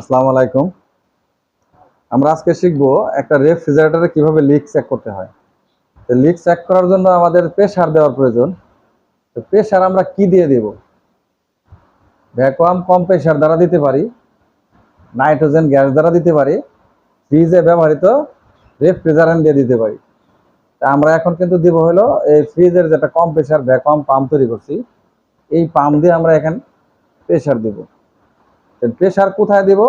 আসসালামু আলাইকুম। আমরা আজকে শিখব একটা রেফ্রিজারেটরে কীভাবে লিক চেক করতে হয়। তো লিক চেক করার জন্য আমাদের প্রেসার দেওয়ার প্রয়োজন। তো প্রেসার আমরা কি দিয়ে দেব? ভ্যাকুয়াম কম প্রেসার দ্বারা দিতে পারি নাইট্রোজেন গ্যাস দ্বারা দিতে পারি ফ্রিজে ব্যবহৃত রেফ্রিজারেন্ট দিয়ে দিতে পারি। তা আমরা এখন কিন্তু দিব হলো এই ফ্রিজের যেটা কম প্রেসার ভ্যাকুয়াম পাম্প তৈরি করছি, এই পাম্প দিয়ে আমরা এখানে প্রেসার দিব। প্রেসার কোথায় দিব?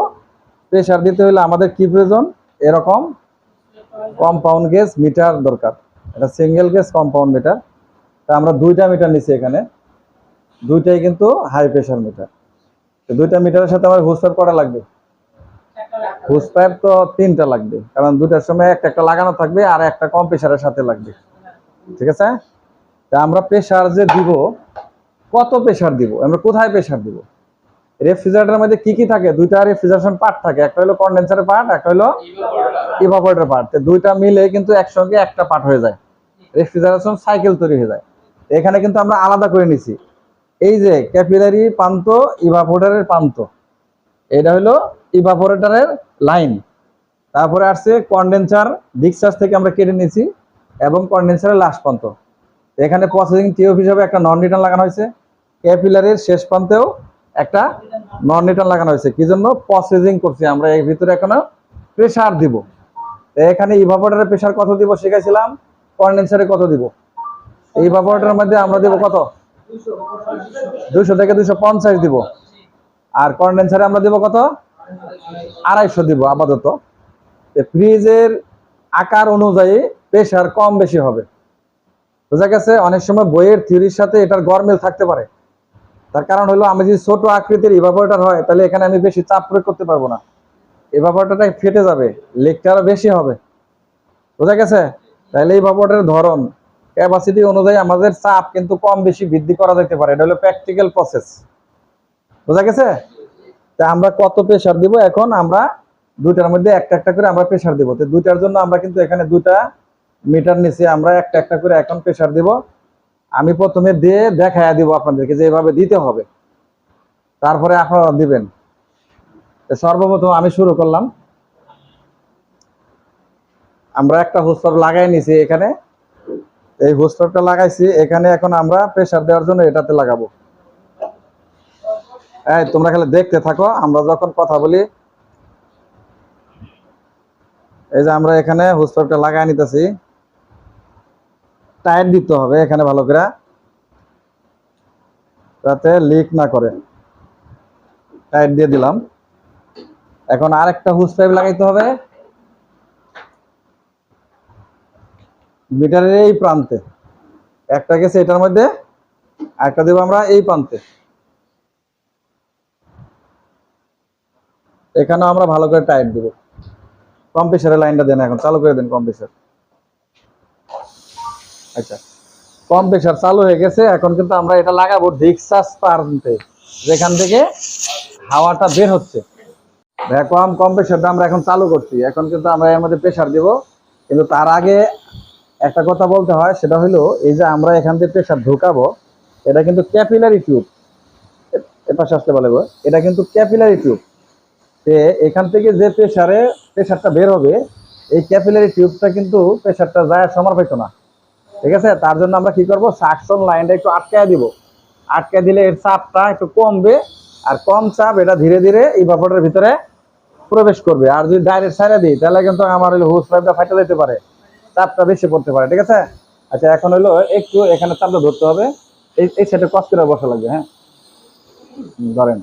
প্রেসার দিতে হলে আমাদের কি প্রয়োজন? এরকম কম্পাউন্ড গেজ মিটার দরকার। এটা সিঙ্গেল গেজ কম্পাউন্ড মিটার তা আমরা দুইটা মিটার নিচ্ছি এখানে। দুইটাই কিন্তু হাই প্রেশার মিটার তো দুইটা মিটারের সাথে আমার হুস পাইপ কটা লাগবে? হুস পাইপ তো তিনটা লাগবে। কারণ দুইটার সময় একটা একটা লাগানো থাকবে আর একটা কম প্রেসারের সাথে লাগবে। ঠিক আছে? তা আমরা প্রেশার যে দিব, কত প্রেশার দিব? আমরা কোথায় প্রেশার দিব? রেফ্রিজারেটরের মধ্যে কি কি থাকে? দুইটা রেফ্রিজারেশন পার্ট থাকে। একটা হলো কন্ডেন্সারের পার্ট একটা হলো ইভাপোরেটর পার্ট দুইটা মিলে কিন্তু একসঙ্গে একটা পার্ট হয়ে যায়। রেফ্রিজারেশন সাইকেল তৈরি হয়ে যায়। এখানে কিন্তু আমরা আলাদা করে নিছি। এই যে ক্যাপিলারি প্রান্ত ইভাপোরেটরের প্রান্ত। এটা হলো ইভাপোরেটরের লাইন তারপরে আসছে কন্ডেন্সার ডিকচার্জ থেকে আমরা কেটে নিয়েছি এবং কন্ডেন্সারের লাস্ট প্রান্ত। এখানে প্রসেসিং টিউব হিসাবে একটা নন রিটার্ন লাগানো হয়েছে। ক্যাপিলারির শেষ প্রান্তেও একটা নন রিটার্ন লাগানো হয়েছে। কি জন্য? প্রসেসিং করছি আমরা। এর ভিতরে এখনও প্রেসার দিব। এখানে ইভাপোরেটরের প্রেসার কত দিব শিখাইছিলাম। কন্ডেন্সারে কত দিব? এই ইভাপোরেটরের মধ্যে আমরা দিব কত? দুইশো থেকে দুইশো পঞ্চাশ দিব। আর কন্ডেন্সারে আমরা দিব কত? আড়াইশো দিব আপাতত। ফ্রিজের আকার অনুযায়ী প্রেসার কম বেশি হবে। বোঝা গেছে? অনেক সময় বইয়ের থিওরির সাথে এটার গরমিল থাকতে পারে। তার কারণ হলো আমি যদি ছোট আকৃতির ইভাপোরেটর হয়, তাহলে এখানে আমি বেশি চাপ প্রয়োগ করতে পারব না। ইভাপোরেটরটা ফেটে যাবে লেকটা আরও বেশি হবে। বোঝা গেছে? তাহলে ইভাপোরেটরের ধরন ক্যাপাসিটি অনুযায়ী আমাদের চাপ কিন্তু কম বেশি বৃদ্ধি করা যেতে পারে। এটা হলো প্র্যাকটিক্যাল প্রসেস বোঝা গেছে? তা আমরা কত প্রেসার দিব? এখন আমরা দুইটার মধ্যে একটা একটা করে আমরা প্রেসার দিব। তো দুইটার জন্য আমরা কিন্তু এখানে দুইটা মিটার নিচে আমরা একটা একটা করে এখন প্রেসার দিব। আমি প্রথমে দিয়ে দেখাইয়া দিব আপনাদেরকে যে এভাবে দিতে হবে। তারপরে আপনারা দিবেন। সর্বপ্রথম আমি শুরু করলাম। আমরা একটা হোস্টপ লাগাই নিছি এখানে। এই হোস্টপটা লাগাইছি, এখানে এখন আমরা প্রেসার দেওয়ার জন্য এটাতে লাগাবো। এই তোমরা খালি দেখতে থাকো, আমরা যখন কথা বলি, এই যে আমরা এখানে হোস্টপটা লাগাই নিতেছি। টাইট দিতে হবে এখানে ভালো করে। যাতে লিক না করে। টাইট দিয়ে দিলাম। এখন আরেকটা হুস পাইপ লাগাইতে হবে। মিটারের এই প্রান্তে। একটা গেছে এটার মধ্যে একটা দেবো আমরা এই প্রান্তে। এখানেও আমরা ভালো করে টাইট দিব। কম্প্রেসারের লাইনটা দেন এখন, চালু করে দেন কম্প্রেসার আচ্ছা। কম প্রেশার চালু হয়ে গেছে, এখন কিন্তু আমরা এটা লাগাবো ডিক্সাস প্রান্তে যেখান থেকে হাওয়াটা বের হচ্ছে। ভ্যাকুয়াম কম প্রেশারটা আমরা এখন চালু করছি। এখন কিন্তু আমরা এর মধ্যে প্রেশার দিব, কিন্তু তার আগে একটা কথা বলতে হয়, সেটা হলো এই যে আমরা এখান থেকে প্রেশার ঢুকাবো, এটা কিন্তু ক্যাপিলারি টিউব এপাশে আসতে বলে এটা কিন্তু ক্যাপিলারি টিউব তে এখান থেকে যে প্রেশারে প্রেশারটা বের হবে, এই ক্যাপিলারি টিউবটা কিন্তু প্রেশারটা যায় সমর পাইতো না। ঠিক আছে? তার জন্য আমরা কি করব? সাকশন লাইনটা একটু আটকায় দিব। আটকায় দিলে এর চাপটা একটু কমবে আর কম চাপ এটা ধীরে ধীরে এই বাপটের ভিতরে প্রবেশ করবে। আর যদি ডাইরেক্ট সাইডে দিই, তাহলে কিন্তু আমার হলো হুস পাইপটা ফাটে যেতে পারে। চাপটা বেশি পড়তে পারে, ঠিক আছে? আচ্ছা এখন হলো একটু এখানে চাপটা ধরতে হবে। এই এই সাইডে কষ্ট করে বসা লাগবে হ্যাঁ? ধরেন।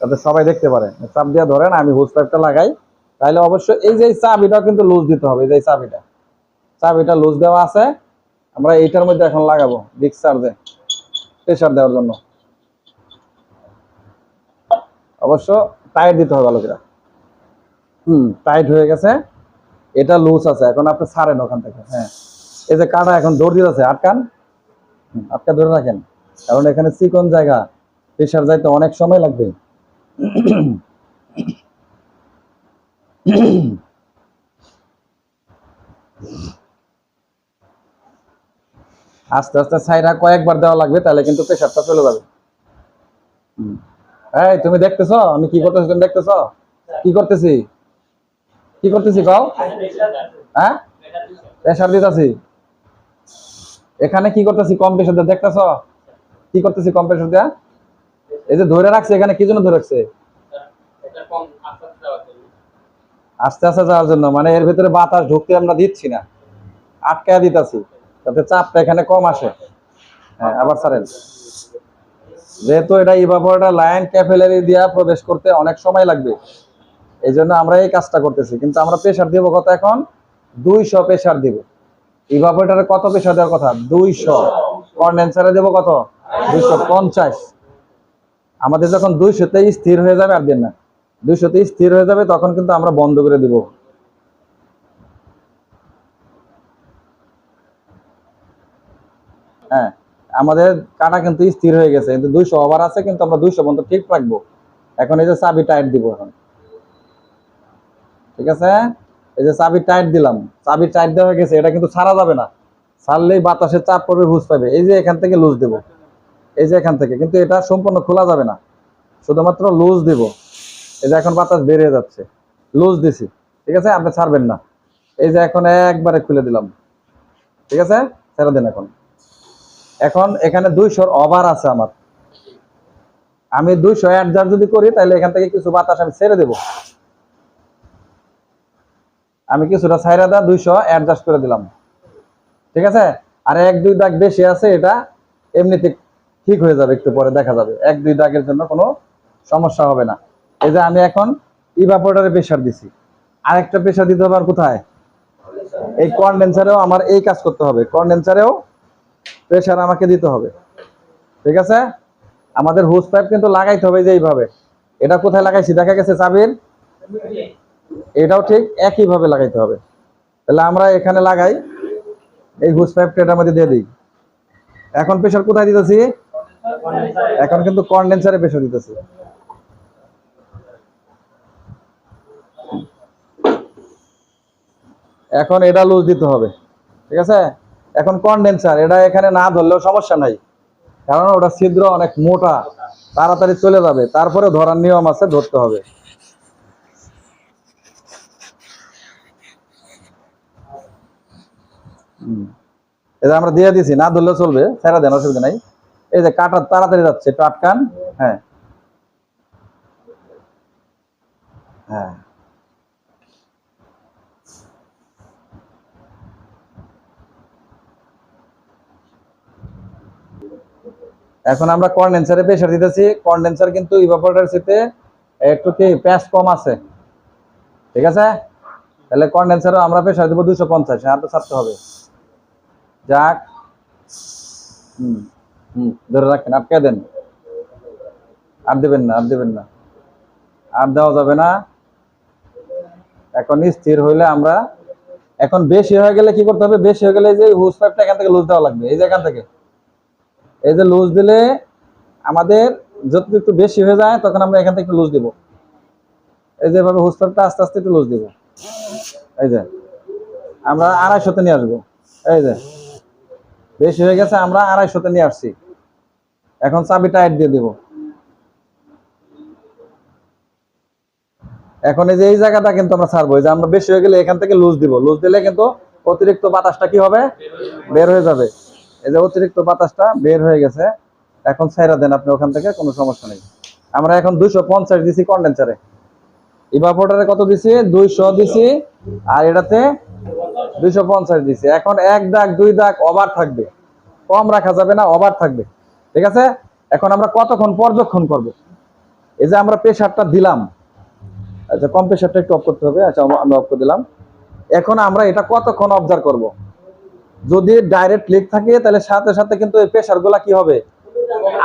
তাতে সবাই দেখতে পারে। চাপ দিয়ে ধরেন, আমি হুস পাইপটা লাগাই। তাহলে অবশ্যই এই যে চাবিটাও কিন্তু লুজ দিতে হবে, এই যে চাবিটা। চাবিটা লুজ দেওয়া আছে। আমরা এইটার মধ্যে এখন লাগাবো বিগ চার্জে প্রেশার দেওয়ার জন্য। অবশ্য টাইট দিতে হবে ভালো করে হুম টাইট হয়ে গেছে। এটা লুজ আছে, এখন আপনি ছাড়েন ওখান থেকে হ্যাঁ। এই যে কাটা এখন দৌড় দিতেছে, আটকান। আটকা ধরে রাখেন। কারণ এখানে চিকন জায়গা প্রেশার যাইতে অনেক সময় লাগবে। আস্তে আস্তে সাইরা কয়েকবার দেওয়া লাগবে, তাহলে কিন্তু প্রেশারটা চলে যাবে। এই, তুমি দেখতেছো? আমি কি করতেছি, তুমি দেখতেছো? কি করতেছি? কি করতেছি, কও? হ্যাঁ? প্রেশার দিতেছি। এখানে কি করতেছি কম প্রেশার দিয়ে দেখতেছ? কি করতেছি কম প্রেশার দেয়া? এই যে ধরে রাখছে, এখানে কি জন্য ধরে রাখছে? আস্তে আস্তে যাওয়ার জন্য মানে এর ভিতরে বাতাস ঢুকতে আমরা দিচ্ছি না, আটকায় দিতেছি। যাতে চাপটা এখানে কম আসে। হ্যাঁ আবার ছাড়েন। যেহেতু এটা ইভাপোরেটর লাইন ক্যাপিলারি দিয়া প্রবেশ করতে অনেক সময় লাগবে, এই জন্য আমরা এই কাজটা করতেছি। কিন্তু আমরা প্রেশার দিব কত এখন? দুইশো প্রেশার দিব। ইভাপোরেটরে কত প্রেশার দেওয়ার কথা? দুইশো। কন্ডেন্সারে দেবো কত? দুইশো পঞ্চাশ। আমাদের যখন দুইশোতে স্থির হয়ে যাবে, আর দিন না। দুইশোতে স্থির হয়ে যাবে, তখন কিন্তু আমরা বন্ধ করে দিব। হ্যাঁ আমাদের কাটা কিন্তু স্থির হয়ে গেছে, কিন্তু দুইশো ওভার আছে, কিন্তু আমরা দুইশো পর্যন্ত ঠিক রাখব। এখন এই যে চাবি টাইট দিব এখন। ঠিক আছে? এই যে চাবি টাইট দিলাম, চাবি টাইট দেওয়া হয়ে গেছে, এটা কিন্তু ছাড়া যাবে না। ছাড়লেই বাতাসের চাপ পড়বে হুজ পাবে। এই যে এখান থেকে লুজ দেব। এই যে এখান থেকে, কিন্তু এটা সম্পূর্ণ খোলা যাবে না। শুধুমাত্র লুজ দিব। এই যে এখন বাতাস বেরিয়ে যাচ্ছে। লুজ দিছি। ঠিক আছে? আপনি ছাড়বেন না। এই যে এখন একবারে খুলে দিলাম। ঠিক আছে? ছেড়ে দিন এখন। এখন এখানে দুইশোর ওভার আছে আমার। আমি দুইশো অ্যাডজাস্ট যদি করি, তাহলে এখান থেকে কিছু বাতাস আমি ছেড়ে দেব। আমি কিছুটা ছাইরা দা দুইশো অ্যাডজাস্ট করে দিলাম। ঠিক আছে? আর এক দুই দাগ বেশি আছে, এটা এমনিতে ঠিক হয়ে যাবে, একটু পরে দেখা যাবে। এক দুই দাগের জন্য কোনো সমস্যা হবে না। এই যে আমি এখন ইভাপোরেটরে প্রেশার দিছি। আরেকটা প্রেশার দিতে হবে আর কোথায়? এই কন্ডেন্সারেও আমার এই কাজ করতে হবে। কন্ডেন্সারেও প্রেশার আমাকে দিতে হবে। ঠিক আছে? আমাদের হুস পাইপ কিন্তু লাগাইতে হবে যে এইভাবে। এটা কোথায় লাগাইছি? দেখা গেছে চাবির? এটাও ঠিক একইভাবে লাগাইতে হবে। তাহলে আমরা এখানে লাগাই। এই হুস পাইপটা এটার মধ্যে দিয়ে দিই। এখন প্রেশার কোথায় দিতেছি? এখন কিন্তু কন্ডেন্সারে প্রেশার দিতেছি। এখন এটা লুজ দিতে হবে। ঠিক আছে? এখন কন্ডেন্সার এটা এখানে না ধরলেও সমস্যা নাই। কারণ ওটা ছিদ্র অনেক মোটা, তাড়াতাড়ি চলে যাবে। তারপরে ধরার নিয়ম আছে, ধরতে হবে। যে আমরা দিয়ে দিছি, না ধরলেও চলবে, ছেড়া দেন, অসুবিধা নাই। এই যে কাটা তাড়াতাড়ি যাচ্ছে, একটু আটকান হ্যাঁ। হ্যাঁ। এখন আমরা কন্ডেন্সারে প্রেসার দিতেছি। কন্ডেন্সার কিন্তু ইভাপোরেটর সাথে একটু কি প্যাস কম আছে। ঠিক আছে? তাহলে কন্ডেন্সারও আমরা প্রেসার দেবো দুশো পঞ্চাশ, আর তো ছাড়তে হবে। যাক। ধরে রাখেন, আটকে দেন। আর দেবেন না, আর দেবেন না। আর দেওয়া যাবে না। এখন স্থির হইলে আমরা, এখন বেশি হয়ে গেলে কি করতে হবে? বেশি হয়ে গেলে যে হুস পাইপটা এখান থেকে লুজ দেওয়া লাগবে, এই যে এখান থেকে। এই যে লুজ দিলে আমাদের যত একটু বেশি হয়ে যায়, তখন আমরা এখান থেকে লুজ দিব। এই যে এভাবে হুস পাইপটা আস্তে আস্তে একটু লুজ দিব। এই যে, আমরা আড়াইশোতে নিয়ে আসব। এই যে, বেশি হয়ে গেছে, আমরা আড়াইশোতে নিয়ে আসছি। এখন চাবি টাইট দিয়ে দিব। এখন এই যে এই জায়গাটা কিন্তু আমরা ছাড়বো। যে আমরা বেশি হয়ে গেলে এখান থেকে লুজ দিব। লুজ দিলে কিন্তু অতিরিক্ত বাতাসটা কি হবে? বের হয়ে যাবে। এই যে অতিরিক্ত বাতাসটা বের হয়ে গেছে, এখন ছাইরা দেন আপনি ওখান থেকে, কোনো সমস্যা নেই। আমরা এখন দুইশো পঞ্চাশ দিছি কন্ডেন্সারে ইভাপোরেটরে কত দিছি? দুইশো দিছি, আর এটাতে দুইশো পঞ্চাশ দিছি। এখন এক দাগ, দুই দাগ ওভার থাকবে। কম রাখা যাবে না ওভার থাকবে। ঠিক আছে? এখন আমরা কতক্ষণ পর্যবেক্ষণ করব? এই যে আমরা প্রেশারটা দিলাম। আচ্ছা কম প্রেশারটা একটু অফ করতে হবে। আচ্ছা আমরা অফ করে দিলাম। এখন আমরা এটা কতক্ষণ অবজার্ভ করব? যদি ডাইরেক্ট লিক থাকে, তাহলে সাথে সাথে কিন্তু এই প্রেশারগুলা কি হবে?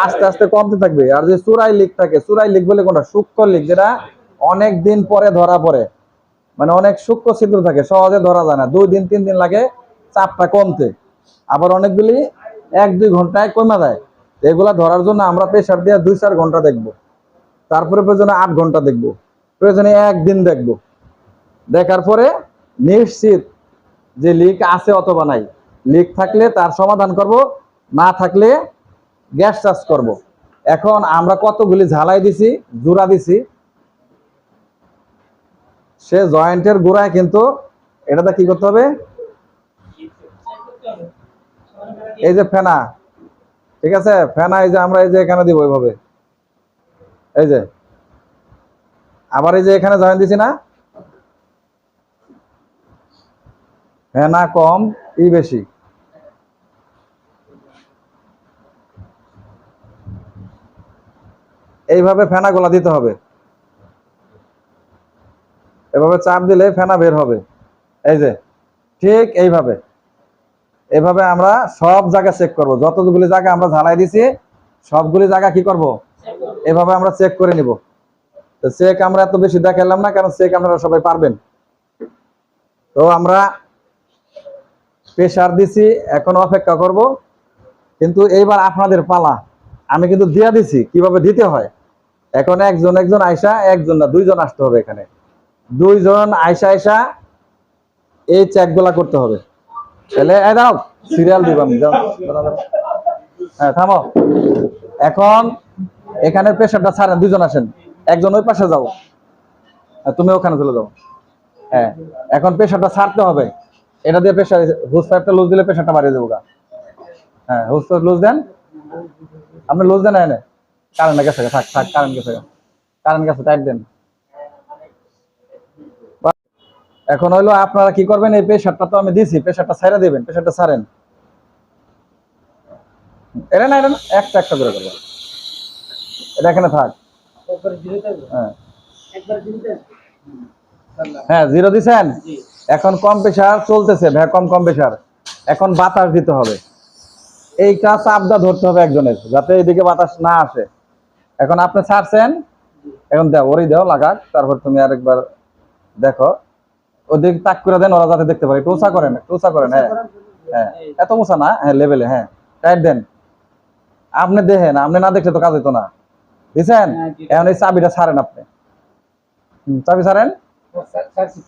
আস্তে আস্তে কমতে থাকবে। আর যদি চূড়াই লিক থাকে চূড়াই লিক বলে কোনটা? সূক্ষ্ম লিক যেটা অনেক দিন পরে ধরা পড়ে। মানে অনেক সূক্ষ্ম ছিদ্র থাকে, সহজে ধরা যায় না। দুই দিন, তিন দিন লাগে চাপটা কমতে। আবার অনেকগুলি এক, দুই ঘন্টায় কমা যায়। এগুলা ধরার জন্য আমরা প্রেশার দিয়ে দুই, চার ঘণ্টা দেখব। তারপরে প্রয়োজনে আট ঘণ্টা দেখব। প্রয়োজনে একদিন দেখব। দেখার পরে নিশ্চিত যে লিক আছে অথবা নাই। লিক থাকলে তার সমাধান করব, না থাকলে গ্যাস চার্জ করব। এখন আমরা কতগুলি ঝালাই দিছি, জোড়া দিছি, সে জয়েন্টের গোড়ায় কিন্তু এটাতে কি করতে হবে? এই যে ফেনা, ঠিক আছে? ফেনা এই যে আমরা এই যে এখানে দিব ওইভাবে এই যে, আবার এই যে এখানে জয়েন দিছি না? ফেনা কম, ই বেশি। এইভাবে ফেনা গোলা দিতে হবে। এভাবে চাপ দিলে ফেনা বের হবে। এই যে, ঠিক এইভাবে। এভাবে আমরা সব জায়গা চেক করব। যতগুলি জায়গা আমরা ঝালাই দিছি, সবগুলি জায়গা কি করব? এভাবে আমরা চেক করে নিব। তো চেক আমরা এত বেশি দেখালাম না, কারণ চেক আপনারা সবাই পারবেন। তো আমরা প্রেশার দিছি, এখন অপেক্ষা করব। কিন্তু এইবার আপনাদের পালা। আমি কিন্তু দিয়া দিছি, কীভাবে দিতে হয়? এখন একজন একজন আয়সা একজন না দুইজন আসতে হবে এখানে। দুইজন আয়সা আয়সা এই চেকগুলা করতে হবে। তাহলে দাও সিরিয়াল দিব আমি যাও দাঁড়াও, দাঁড়াও। হ্যাঁ থামো। এখন এখানে প্রেশারটা ছাড়েন দুইজন আসেন। একজন ওই পাশে যাও। তুমি ওখানে চলে যাও। হ্যাঁ এখন প্রেশারটা ছাড়তে হবে। এটা দিয়ে প্রেশার হুস পাইপটা লুজ দিলে প্রেশারটা বাড়িয়ে দেবো গা। হ্যাঁ হুস পাইপ লুজ দেন। আপনি লুজ দেন এনে। কারেন্ট গেছে থাক থাক কারেন্ট গেছে কারেন্ট গেছে টাইট দেন। এখন হইল আপনারা কি করবেন এই প্রেশারটা তো আমি দিছি প্রেশারটা ছাইরা দিবেন প্রেশারটা ছাড়েন। এটা না এটা না একটা একটা করে করবেন। এটা এখানে থাক। হ্যাঁ। হ্যাঁ জিরো দিছেন? এখন কম প্রেশার চলতেছে ভ্যাকম কম প্রেশার এখন বাতাস দিতে হবে। এইটা চাপদা ধরতে হবে একজনের যাতে এদিকে বাতাস না আসে। এখন আপনি ছাড়ছেন এখন দাও ওরই দাও লাগাক তারপর তুমি আরেকবার দেখো। ওদিক তাক করে দেন ওরা যাতে দেখতে পারে। একটু উঁচা করেন একটু উঁচা করেন হ্যাঁ। হ্যাঁ এত উঁচা না হ্যাঁ লেভেলে হ্যাঁ। টাইট দেন। আপনি দেখেন আপনি না দেখলে তো কাজ হতো না। দিছেন? এখন এই চাবিটা ছাড়েন আপনি। চাবি ছাড়েন?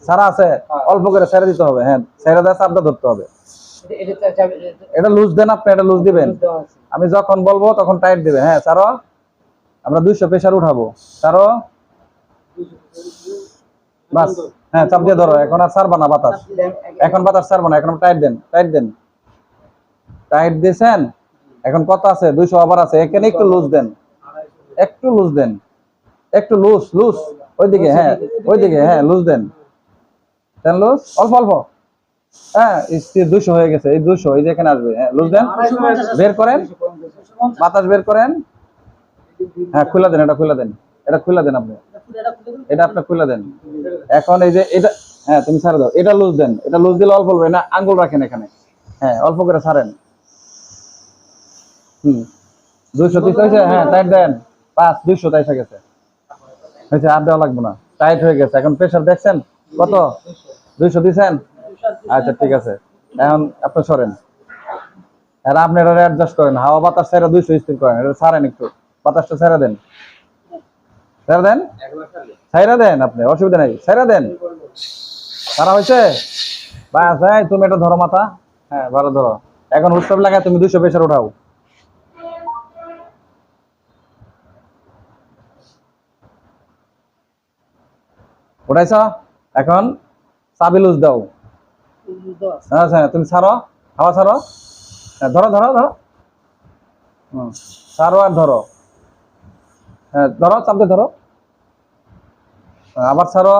সারা আছে। অল্প করে ছেড়ে দিতে হবে হ্যাঁ। ছেড়ে দেওয়া চাপটা ধরতে হবে। এটা লুজ দেন আপনি এটা লুজ দিবেন। আমি যখন বলব তখন টাইট দিবেন। হ্যাঁ ছাড়ো। আমরা দুইশো প্রেশার উঠাবো। ছাড়ো বাস হ্যাঁ চাপ দিয়ে ধরো, এখন আর ছাড়বা না বাতাস। এখন বাতাস ছাড়বো না, এখন টাইট দেন টাইট দেন। টাইট দিয়েছেন? এখন কত আছে? দুইশো আবার আছে। এখানে একটু লুজ দেন। একটু লুজ দেন। একটু লুজ লুজ ওইদিকে হ্যাঁ ওইদিকে হ্যাঁ লুজ দেন। দেন লুজ অল্প অল্প। হ্যাঁ স্থির দুশো হয়ে গেছে, এই দুশো এই যে এখানে আসবে। হ্যাঁ লুজ দেন। বের করেন। বাতাস বের করেন। হ্যাঁ খুলে দেন, এটা খুলে দেন। এটা খুলে দেন আপনি। এটা আপনি খুলে দেন। এখন এই যে এটা হ্যাঁ তুমি ছাড়ে দাও। এটা লুজ দেন। এটা লুজ দিলে অল্প না, আঙ্গুল রাখেন এখানে। হ্যাঁ অল্প করে ছাড়েন। হুম। দুইশো তিরিশ হয়েছে? হ্যাঁ টাইট দেন। পাঁচ, দুইশো তাইসা গেছে। হয়েছে, আর দেওয়া লাগবে না। টাইট হয়ে গেছে। এখন প্রেশার দেখছেন? কত? দুইশো দিছেন? আচ্ছা ঠিক আছে। এখন আপনি সরেন। আর আপনি এটা অ্যাডজাস্ট করেন। হাওয়া বাতাস ছেড়ে দুইশো স্থির করেন। এটা ছাড়েন একটু। বাতাসটা ছেড়ে দেন। ছেড়ে দেন? ছেড়ে দেন আপনি, অসুবিধা নেই। ছেড়ে দেন। সারা হয়েছে? বাস, এই তুমি এটা ধরো মাথা। হ্যাঁ ভালো ধরো। এখন উৎসব লাগায় তুমি দুইশো প্রেশার উঠাও উঠাইছ? এখন চাবি লুজ দাও। আচ্ছা তুমি ছাড়ো। হাওয়া ছাড়ো। হ্যাঁ ধরো ধরো ধরো। ছাড়ো আর ধরো। হ্যাঁ ধরো চাপতে ধরো। আবার ছাড়ো।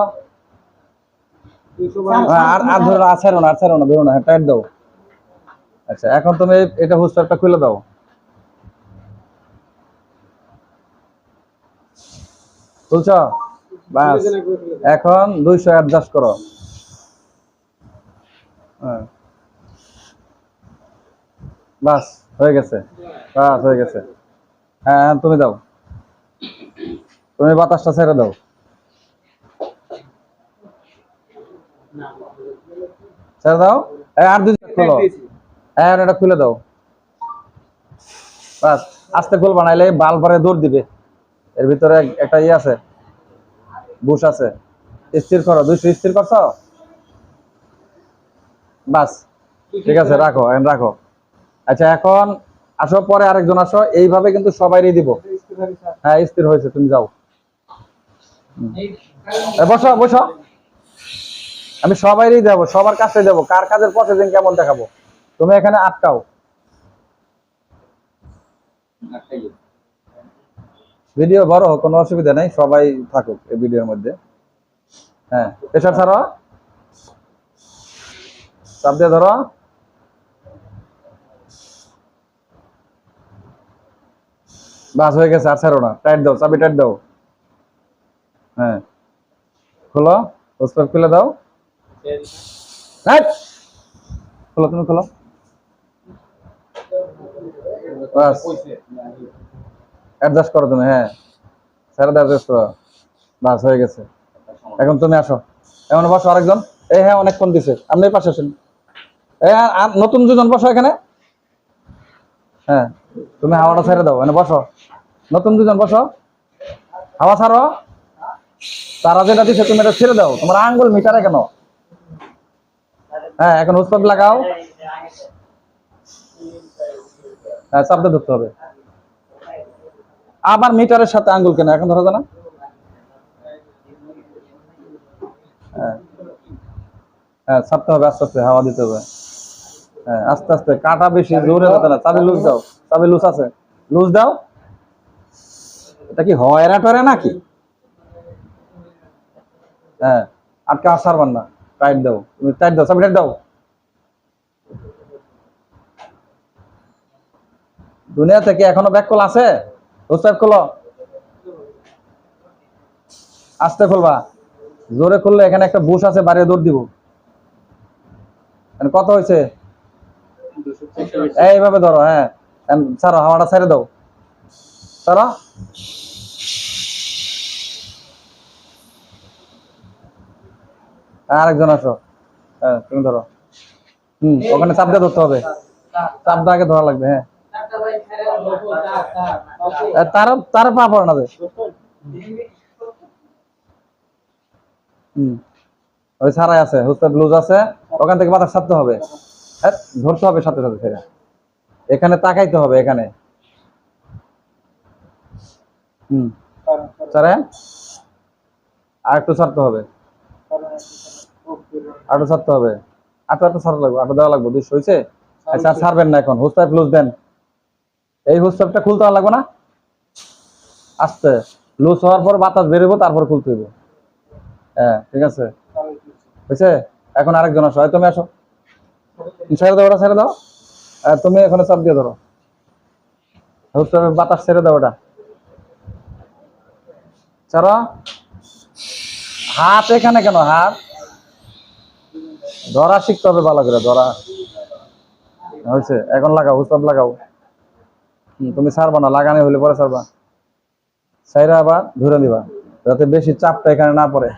হ্যাঁ, আর আর ধরো আর ছাড়ো না আর ছাড়ো না ধরো না হ্যাঁ টাইট দাও। আচ্ছা এখন তুমি এটা হুস্টারটা খুলে দাও। বুঝছ বাস। এখন দুইশো অ্যাডজাস্ট করো। হ্যাঁ। বাস হয়ে গেছে। বাস হয়ে গেছে। হ্যাঁ, তুমি দাও। তুমি বাতাসটা ছেড়ে দাও। ছেড়ে দাও। আর দুই হ্যাঁ এটা খুলে দাও। বাস, আস্তে খুল বানাইলে দৌড় দিবে। এর ভিতরে একটা ইয়ে আছে, বুশ আছে। স্থির করো, দুইশো স্থির করছ? বাস, ঠিক আছে, রাখো, এখন রাখো। আচ্ছা এখন আসো, পরে আরেকজন আসো। এইভাবে কিন্তু সবাইরই দিব। হ্যাঁ স্থির হয়েছে, তুমি যাও। বসো বসো। আমি সবাইরই দেবো, সবার কাছে দেবো। কার কাজের প্রসেসিং কেমন দেখাবো? তুমি এখানে আটকাও। ভিডিও বড় হোক, কোনো অসুবিধা নেই, সবাই থাকুক এই ভিডিওর মধ্যে। হ্যাঁ প্রেশার ছাড়ো চাপ দিয়ে ধরো। বাস হয়ে গেছে, আর ছাড়ো না। টাইট দাও, চাবি টাইট দাও। হ্যাঁ। খোলো হোসপার খুলে দাও। খোলো, তুমি খোলো। বাস। অ্যাডজাস্ট করো তুমি হ্যাঁ। স্যারের অ্যাডজাস্ট করো। বাস হয়ে গেছে। এখন তুমি আসো। এখন বসো আরেকজন। এই হ্যাঁ অনেকক্ষণ দিছে। আপনি পাশে আসেন। এই আর নতুন দুজন বসো এখানে। হ্যাঁ তুমি হাওয়াটা ছেড়ে দাও, এনে বসো। নতুন দুজন, বসো। হাওয়া ছাড়ো। তারা যেটা দিছে, তুমি এটা ছেড়ে দাও। তোমার আঙ্গুল মিটারে কেন? হ্যাঁ এখন উৎসব লাগাও। হ্যাঁ চাপতে ধরতে হবে। আবার মিটারের সাথে আঙ্গুল কেন? এখন ধরা না? হ্যাঁ। হ্যাঁ ছাপতে হবে, আস্তে আস্তে হাওয়া দিতে হবে। হ্যাঁ আস্তে আস্তে, কাটা বেশি, জোরে না। চাবি লুজ দাও, চাবি লুজ আছে। লুজ দাও। এটা কি হয়রা টরে নাকি? হ্যাঁ আটকে আসার না। টাইট দাও, তুমি টাইট দাও চাবি দাও। দুনিয়া থেকে এখনও ব্যাক কল আছে? হোস্টার খোলো। আস্তে খুলবা। জোরে খুললে এখানে একটা বুশ আছে, বাড়িয়ে দৌড় দিব। কত হয়েছে? এইভাবে ধরো হ্যাঁ। ছাড়ো, হাওয়াটা ছেড়ে দাও। ছাড়ো। আরেকজন আসো। তুমি ধরো। হুম, ওখানে চাপ দিয়ে ধরতে হবে। চাপটা আগে ধরা লাগবে হ্যাঁ। তারও পা পড়ে না ওই ছাড়াই আছে হুস্তার ব্লুজ আছে। ওখান থেকে বাতাস ছাড়তে হবে। ধরতে হবে সাথে সাথে সেটা এখানে তাকাইতে হবে এখানে। হুম। ছাড়ে আর একটু ছাড়তে হবে। আটু ছাড়তে হবে। আটু আটু ছাড়া লাগবে আটু দেওয়া লাগবে দুশো হয়েছে আচ্ছা ছাড়বেন না এখন। হুস্তার ব্লুজ দেন। এই হুস্তারটা খুলতে লাগবে না? আস্তে। লুজ হওয়ার পর বাতাস বেরোবো তারপর খুলতে হবে হ্যাঁ ঠিক আছে। হয়েছে এখন আরেকজন আসো। এই তুমি আসো। ছেড়ে দাও, ওটা ছেড়ে দাও। আর তুমি এখানে চাপ দিয়ে ধরো। হুস্তার বাতাস ছেড়ে দাও ওটা। ছাড়ো। হাত এখানে কেন, হাত? ধরা শিখতে হবে ভালো করে, ধরা। হয়েছে, এখন লাগাও হুস্তাব লাগাও। তুমি ছাড়বা না, লাগানি হলে পরে ছাড়বা। ছাইরা আবার ধরে দিবা যাতে বেশি চাপটা এখানে না পড়ে।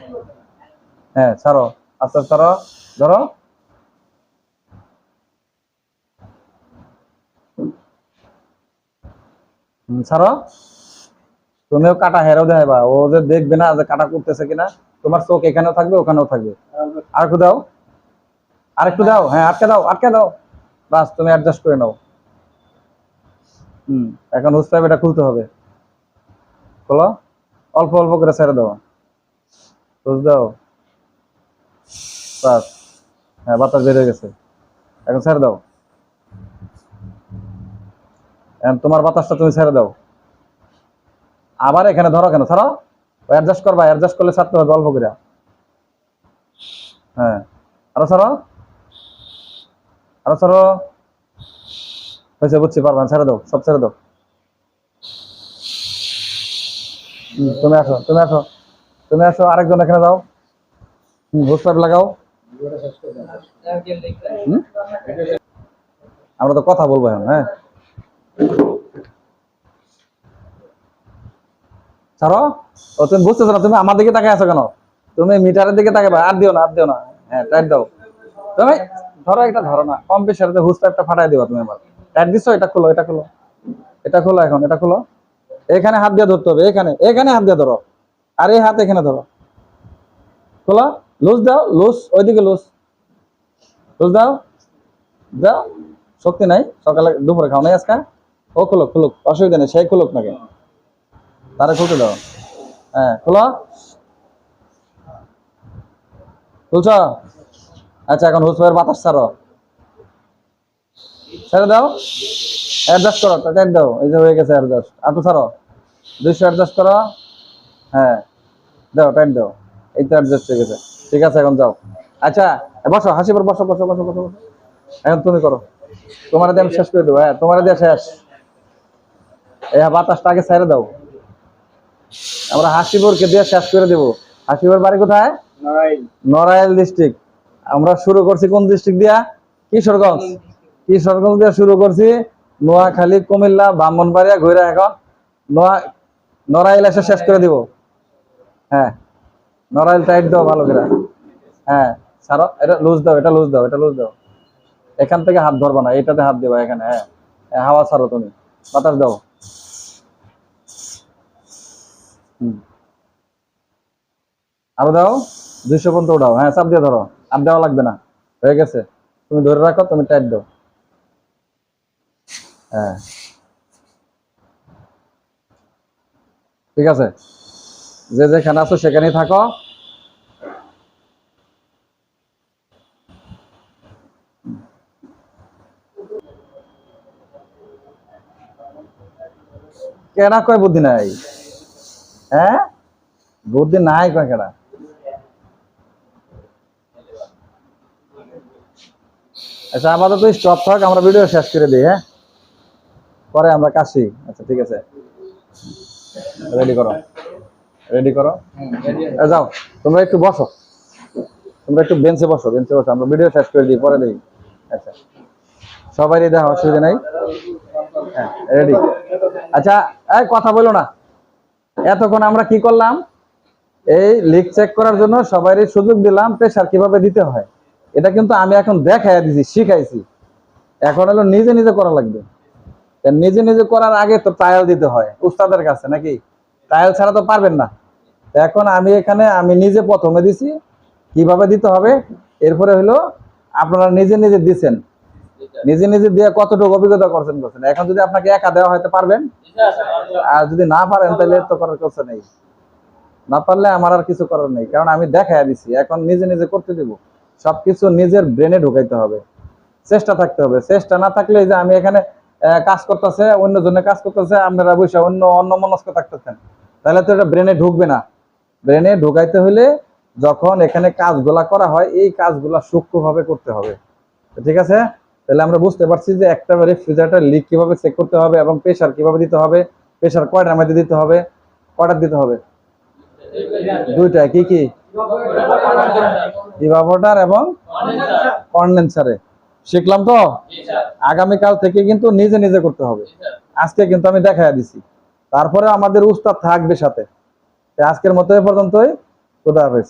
হ্যাঁ ছাড়ো আস্তে ছাড়ো। ধরো। ছাড়ো। তুমিও কাটা হেরাও দেখাইবা ও যে দেখবে না যে কাটা করতেছে কিনা, তোমার চোখ এখানেও থাকবে, ওখানেও থাকবে। আর একটু দাও। আর একটু দাও। হ্যাঁ আটকে দাও আটকে দাও। বাস, তুমি অ্যাডজাস্ট করে নাও। হুম, এখন হুস পাইপ এটা খুলতে হবে। খোলো। অল্প অল্প করে ছেড়ে দাও। হুস দাও। বাস। হ্যাঁ বাতাস বের হয়ে গেছে। এখন ছেড়ে দাও। তোমার বাতাসটা তুমি ছেড়ে দাও। আবার এখানে ধরো কেন? ধরো অ্যাডজাস্ট করবা অ্যাডজাস্ট করলে ছাড়তে হবে অল্প করে। হ্যাঁ। আরও সরো আরও সরো হয়েছে, বুঝছি পারবেন ছেড়ে দাও, সব ছেড়ে দাও। তুমি আসো তুমি আসো তুমি আসো, আরেকজন এখানে হুম বুঝ পাইপ লাগাও। আমরা তো কথা বলব এখন হ্যাঁ? ছাড়ো? তুমি বুঝতেছো না, তুমি আমার দিকে তাকায় আছো কেন? তুমি মিটারের দিকে তাকাবা, আর দিও না, আর দিও না। হ্যাঁ টাইট দাও। তুমি ধরো এটা ধরো না কম প্রেশারে হুস পাইপটা ফাটাই দিবা তুমি আবার। টাইট দিছো, এটা খোলো এটা খোলো। এটা খোলো এখন, এটা খোলো। এখানে হাত দিয়ে ধরতে হবে, এখানে এখানে হাত দিয়ে ধরো। আর এই হাত এখানে ধরো। খোলো লুজ দাও লুজ ওইদিকে লুজ লুজ দাও দাও, শক্তি নাই, সকালে দুপুরে খাও নাই আজকে। ও, খুলুক খুলুক, অসুবিধা নেই, সেই খুলুক নাকি। তারা খুলতে দাও হ্যাঁ খোলো। খুলছ? আচ্ছা এখন হুসপাইয়ের বাতাস ছাড়ো। ছেড়ে দাও। অ্যাডজাস্ট করো টাইট দাও। এই যে হয়ে গেছে অ্যাডজাস্ট আটু ছাড়ো। দুইশো অ্যাডজাস্ট করো। হ্যাঁ দাও টাইট দাও। এই তো অ্যাডজাস্ট হয়ে গেছে। ঠিক আছে, এখন যাও। আচ্ছা বসো, হাসি পর বসো বসো বসো বসো। এখন তুমি করো। তোমার দিয়ে আমি শেষ করে দেবো। হ্যাঁ তোমার দিয়ে শেষ। এই বাতাসটা আগে ছেড়ে দাও। আমরা হাসিপুরকে দিয়ে শেষ করে দেবো। হাসিপুর বাড়ি কোথায়? নড়াইল। ডিস্ট্রিক্ট আমরা শুরু করছি কোন ডিস্ট্রিক্ট দিয়া? কিশোরগঞ্জ। কিশোরগঞ্জ দিয়ে শুরু করছি নোয়াখালী কুমিল্লা ব্রাহ্মণবাড়িয়া ঘুরে এখন নোয়া নড়াইল এসে শেষ করে দিব। হ্যাঁ। নড়াইল টাইট দাও ভালো করে। হ্যাঁ। ছাড়ো এটা লুজ দাও এটা লুজ দাও এটা লুজ দাও। এখান থেকে হাত ধরবা না এটাতে হাত দিবা এখানে হ্যাঁ। হ্যাঁ, হাওয়া ছাড়ো তুমি। বাতাস দাও হুম আরও দাও দুইশো পর্যন্ত উঠাও। হ্যাঁ চাপ দিয়ে ধরো। আর দেওয়া লাগবে না। হয়ে গেছে। তুমি ধরে রাখো, তুমি টাইট দাও। হ্যাঁ। ঠিক আছে? যে যেখানে আছো সেখানেই থাকো। কেনা কয় বুদ্ধি নাই? হ্যাঁ? বুদ্ধি নাই কয় কেনা আচ্ছা আপাতত স্টপ থাক, আমরা ভিডিও শেষ করে দিই হ্যাঁ? পরে আমরা কাশি আচ্ছা ঠিক আছে। রেডি করো? রেডি করো? যাও। তোমরা একটু বসো। তোমরা একটু বেঞ্চে বসো বেঞ্চে বসো। আমরা ভিডিও শেষ করে দিই, পরে দিই। আচ্ছা। সবাই দেখা, অসুবিধা নাই? হ্যাঁ রেডি আচ্ছা এই কথা বলো না। এতক্ষণ আমরা কি করলাম? এই লিক চেক করার জন্য সবারই সুযোগ দিলাম প্রেশার কীভাবে দিতে হয়। এটা কিন্তু আমি এখন দেখাই দিছি, শিখাইছি। এখন হলো নিজে নিজে করা লাগবে। নিজে নিজে করার আগে তো ট্রায়াল দিতে হয়, উস্তাদের কাছে নাকি? ট্রায়াল ছাড়া তো পারবেন না। এখন আমি এখানে, আমি নিজে প্রথমে দিছি, কীভাবে দিতে হবে? এরপরে হলো আপনারা নিজে নিজে দিছেন। নিজে নিজে দিয়ে কতটুকু অভিজ্ঞতা করছেন করছেন এখন যদি আপনাকে একা দেওয়া হয়তো পারবেন। আর যদি না পারেন তাহলে তো করার কিছু নেই। না পারলে আমার আর কিছু করার নেই কারণ আমি দেখাই দিছি। এখন নিজে নিজে করতে দিব। সবকিছু নিজের ব্রেনে ঢুকাইতে হবে। চেষ্টা থাকতে হবে। চেষ্টা না থাকলে যে আমি এখানে কাজ করতেছে অন্য জনে কাজ করতেছে আপনারা বসে অন্য অন্য মনস্ক থাকতেছেন। তাহলে তো এটা ব্রেনে ঢুকবে না। ব্রেনে ঢুকাইতে হলে যখন এখানে কাজগুলা করা হয় এই কাজগুলা সূক্ষ্মভাবে করতে হবে। ঠিক আছে? তাহলে আমরা বুঝতে পারছি যে একটা রেফ্রিজারেটর লিক কীভাবে চেক করতে হবে এবং প্রেশার কীভাবে দিতে হবে প্রেশার কয়টার মধ্যে দিতে হবে কয়টার দিতে হবে? দুইটা, কি কি? ইভাপোটার এবং কন্ডেন্সারে শিখলাম তো? আগামীকাল থেকে কিন্তু নিজে নিজে করতে হবে। আজকে কিন্তু আমি দেখাই দিছি। তারপরে আমাদের উস্তাদ থাকবে সাথে। আজকের মতো এ পর্যন্তই। খুদা হাফেজ।